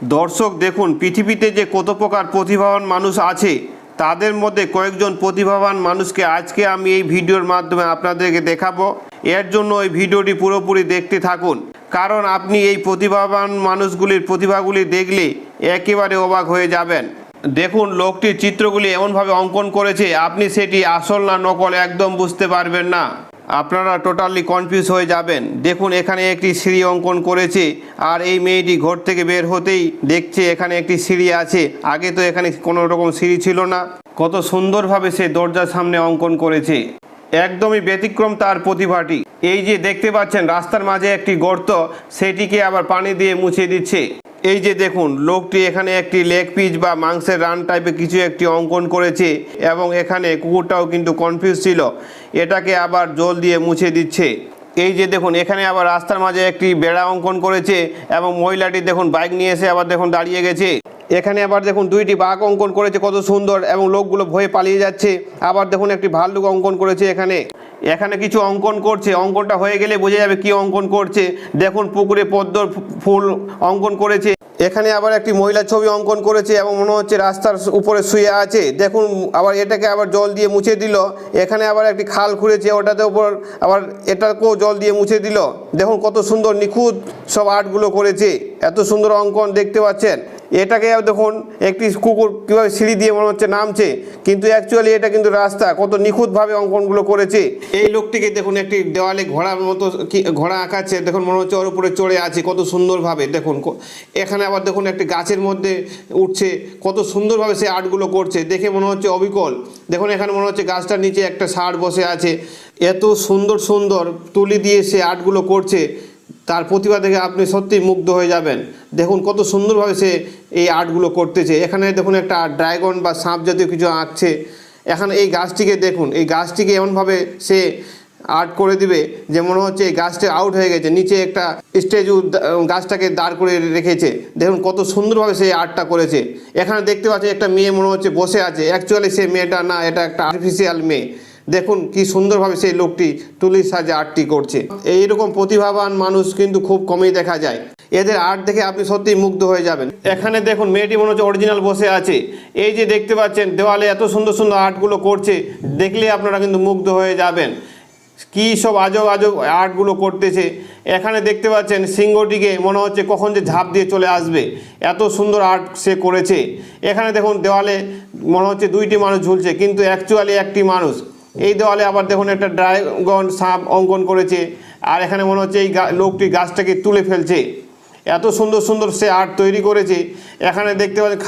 দর্শক দেখুন, পৃথিবীতে যে কত প্রকার প্রতিভাবান মানুষ আছে, তাদের মধ্যে কয়েকজন প্রতিভাবান মানুষকে আজকে আমি এই ভিডিওর মাধ্যমে আপনাদেরকে দেখাবো। এর জন্য এই ভিডিওটি পুরোপুরি দেখতে থাকুন। কারণ আপনি এই প্রতিভাবান মানুষগুলির প্রতিভাগুলি দেখলে একেবারে অবাক হয়ে যাবেন। দেখুন, লোকটির চিত্রগুলি এমনভাবে অঙ্কন করেছে, আপনি সেটি আসল না নকল একদম বুঝতে পারবেন না। আপনারা টোটালি কনফিউজ হয়ে যাবেন। দেখুন, এখানে একটি সিঁড়ি অঙ্কন করেছে, আর এই মেয়েটি ঘর থেকে বের হতেই দেখছে এখানে একটি সিঁড়ি আছে। আগে তো এখানে কোনো রকম সিঁড়ি ছিল না। কত সুন্দরভাবে সে দরজার সামনে অঙ্কন করেছে। একদমই ব্যতিক্রম তার প্রতিভাটি। এই যে দেখতে পাচ্ছেন, রাস্তার মাঝে একটি গর্ত, সেটিকে আবার পানি দিয়ে মুছে দিচ্ছে। এই যে দেখুন, লোকটি এখানে একটি লেগ পিস বা মাংসের রান টাইপের কিছু একটি অঙ্কন করেছে এবং এখানে কুকুরটাও কিন্তু কনফিউজ ছিল। এটাকে আবার জল দিয়ে মুছে দিচ্ছে। এই যে দেখুন, এখানে আবার রাস্তার মাঝে একটি বেড়া অঙ্কন করেছে এবং মহিলাটি দেখুন বাইক নিয়ে এসে আবার দেখুন দাঁড়িয়ে গেছে। এখানে আবার দেখুন দুইটি বাঘ অঙ্কন করেছে, কত সুন্দর এবং লোকগুলো ভয়ে পালিয়ে যাচ্ছে। আবার দেখুন একটি ভাল্লুক অঙ্কন করেছে এখানে। এখানে কিছু অঙ্কন করছে, অঙ্কনটা হয়ে গেলে বোঝা যাবে কি অঙ্কন করছে। দেখুন পুকুরে পদ্ম ফুল অঙ্কন করেছে। এখানে আবার একটি মহিলা ছবি অঙ্কন করেছে এবং মনে হচ্ছে রাস্তার উপরে শুয়ে আছে। দেখুন, আবার এটাকে আবার জল দিয়ে মুছে দিল। এখানে আবার একটি খাল খুঁড়েছে, ওটাতে উপর আবার এটাকেও জল দিয়ে মুছে দিল। দেখুন কত সুন্দর নিখুঁত সব আর্টগুলো করেছে। এত সুন্দর অঙ্কন দেখতে পাচ্ছেন। এটাকে দেখুন, একটি কুকুর কীভাবে সিঁড়ি দিয়ে মনে হচ্ছে নামছে, কিন্তু অ্যাকচুয়ালি এটা কিন্তু রাস্তা, কত নিখুঁতভাবে অঙ্কনগুলো করেছে। এই লোকটিকে দেখুন, একটি দেওয়ালে ঘোড়ার মতো ঘোড়া আঁকাচ্ছে, দেখুন মনে হচ্ছে ওর উপরে চড়ে আছে, কত সুন্দরভাবে, দেখুন এখানে আবার দেখুন একটি গাছের মধ্যে উঠছে, কত সুন্দরভাবে সে আর্টগুলো করছে, দেখে মনে হচ্ছে অবিকল। দেখুন, এখানে মনে হচ্ছে গাছটার নিচে একটা ষাঁড় বসে আছে, এত সুন্দর সুন্দর তুলি দিয়ে সে আর্টগুলো করছে তার প্রতিভা দেখে আপনি সত্যিই মুগ্ধ হয়ে যাবেন। দেখুন কত সুন্দরভাবে সে এই আর্টগুলো করতেছে। এখানে দেখুন একটা ড্রাগন বা সাপ জাতীয় কিছু আঁকছে। এখানে এই গাছটিকে দেখুন, এই গাছটিকে এমনভাবে সে আর্ট করে দিবে যে মনে হচ্ছে এই গাছটা আউট হয়ে গেছে, নিচে একটা স্টেজু গাছটাকে দাঁড় করে রেখেছে। দেখুন কত সুন্দরভাবে সে আর্টটা করেছে। এখানে দেখতে পাচ্ছি একটা মেয়ে মনে হচ্ছে বসে আছে। অ্যাকচুয়ালি সে মেয়েটা না, এটা একটা আর্টিফিশিয়াল মেয়ে। দেখুন কি সুন্দরভাবে সেই লোকটি তুলির সাজে আর্টটি করছে। এইরকম প্রতিভাবান মানুষ কিন্তু খুব কমই দেখা যায়। এদের আর্ট দেখে আপনি সত্যিই মুগ্ধ হয়ে যাবেন। এখানে দেখুন মেয়েটি মনে হচ্ছে অরিজিনাল বসে আছে। এই যে দেখতে পাচ্ছেন, দেওয়ালে এত সুন্দর সুন্দর আর্টগুলো করছে, দেখলে আপনারা কিন্তু মুগ্ধ হয়ে যাবেন। কি সব আজব আজব আর্টগুলো করতেছে। এখানে দেখতে পাচ্ছেন সিংহটিকে মনে হচ্ছে কখন যে ঝাঁপ দিয়ে চলে আসবে। এত সুন্দর আর্ট সে করেছে। এখানে দেখুন দেওয়ালে মনে হচ্ছে দুইটি মানুষ ঝুলছে, কিন্তু অ্যাকচুয়ালি একটি মানুষ। এই দেওয়ালে আবার দেখুন একটা ড্রাইগন সাপ অঙ্কন করেছে, আর এখানে মনে হচ্ছে এই লোকটি গাছটাকে তুলে ফেলছে। এত সুন্দর সুন্দর সে আর্ট তৈরি করেছে। এখানে দেখতে পাচ্ছেন